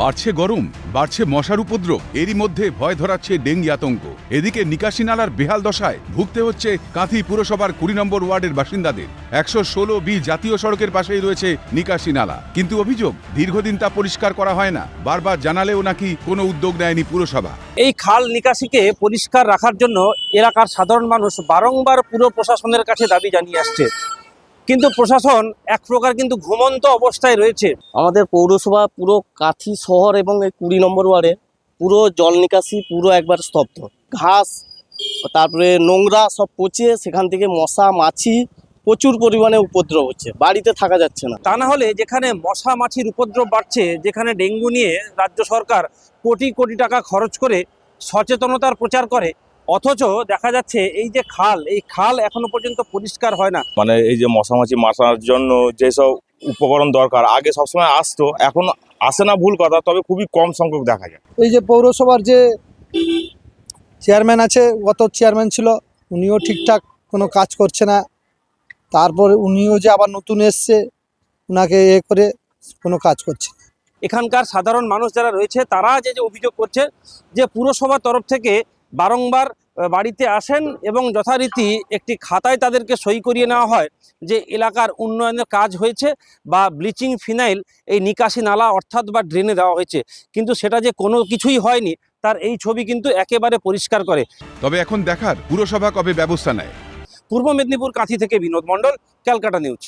বাড়ছে গরম, বাড়ছে মশার উপদ্রব, এরই মধ্যে ভয় ধরাচ্ছে ডেঙ্গি আতঙ্ক। এদিকে নিকাশি নালার বেহাল দশায় ভুগতে হচ্ছে কাঁথি পুরসভার কুড়ি নম্বর ওয়ার্ডের বাসিন্দাদের। একশো ষোলো বি জাতীয় সড়কের পাশেই রয়েছে নিকাশি নালা কিন্তু অভিযোগ, দীর্ঘদিন তা পরিষ্কার করা হয় না। বারবার জানালেও নাকি কোনো উদ্যোগ নেয়নি পুরসভা। এই খাল নিকাশিকে পরিষ্কার রাখার জন্য এলাকার সাধারণ মানুষ বারংবার পুরো প্রশাসনের কাছে দাবি জানিয়ে আসছে। কিন্তু প্রশাসন এক প্রকার কিন্তু ঘুমন্ত অবস্থায় রয়েছে। আমাদের পৌরসভা পুরো কাথি শহর এবং এই কুড়ি নম্বর ওয়ার্ডে পুরো জল নিকাশি পুরো একবার স্তব্ধ। ঘাস তারপরে নোংরা সব পচে সেখান থেকে মশা মাছি প্রচুর পরিমাণে উপদ্রব হচ্ছে। বাড়িতে থাকা যাচ্ছে না। তা না হলে যেখানে মশা মাছির উপদ্রব বাড়ছে যেখানে ডেঙ্গু নিয়ে রাজ্য সরকার কোটি কোটি টাকা খরচ করে সচেতনতার প্রচার করে অথচ দেখা যাচ্ছে এই যে খাল এই খাল এখনও পর্যন্ত পরিষ্কার হয় না। মানে এই যে মশামাছি মারার জন্য যেসব উপকরণ দরকার আগে সবসময় আসতো এখন আসে না ভুল কথা তবে খুবই কম সংখ্যক দেখা যায়। এই যে পৌরসভার যে চেয়ারম্যান আছে গত চেয়ারম্যান ছিল উনিও ঠিকঠাক কোনো কাজ করছে না। তারপর উনিও যে আবার নতুন এসছে ওনাকে এ করে কোনো কাজ করছে এখানকার সাধারণ মানুষ যারা রয়েছে তারা যে যে অভিযোগ করছে যে পুরসভার তরফ থেকে বারংবার বাড়িতে আসেন এবং যথারীতি একটি খাতায় তাদেরকে সই করিয়ে নেওয়া হয় যে এলাকার উন্নয়নের কাজ হয়েছে বা ব্লিচিং ফিনাইল এই নিকাশি নালা অর্থাৎ বা ড্রেনে দেওয়া হয়েছে। কিন্তু সেটা যে কোনো কিছুই হয়নি তার এই ছবি কিন্তু একেবারে পরিষ্কার করে। তবে এখন দেখার পুরসভা কবে ব্যবস্থা নেয়? পূর্ব মেদিনীপুর কাঁথি থেকে বিনোদ মণ্ডল ক্যালকাটা নিউজ।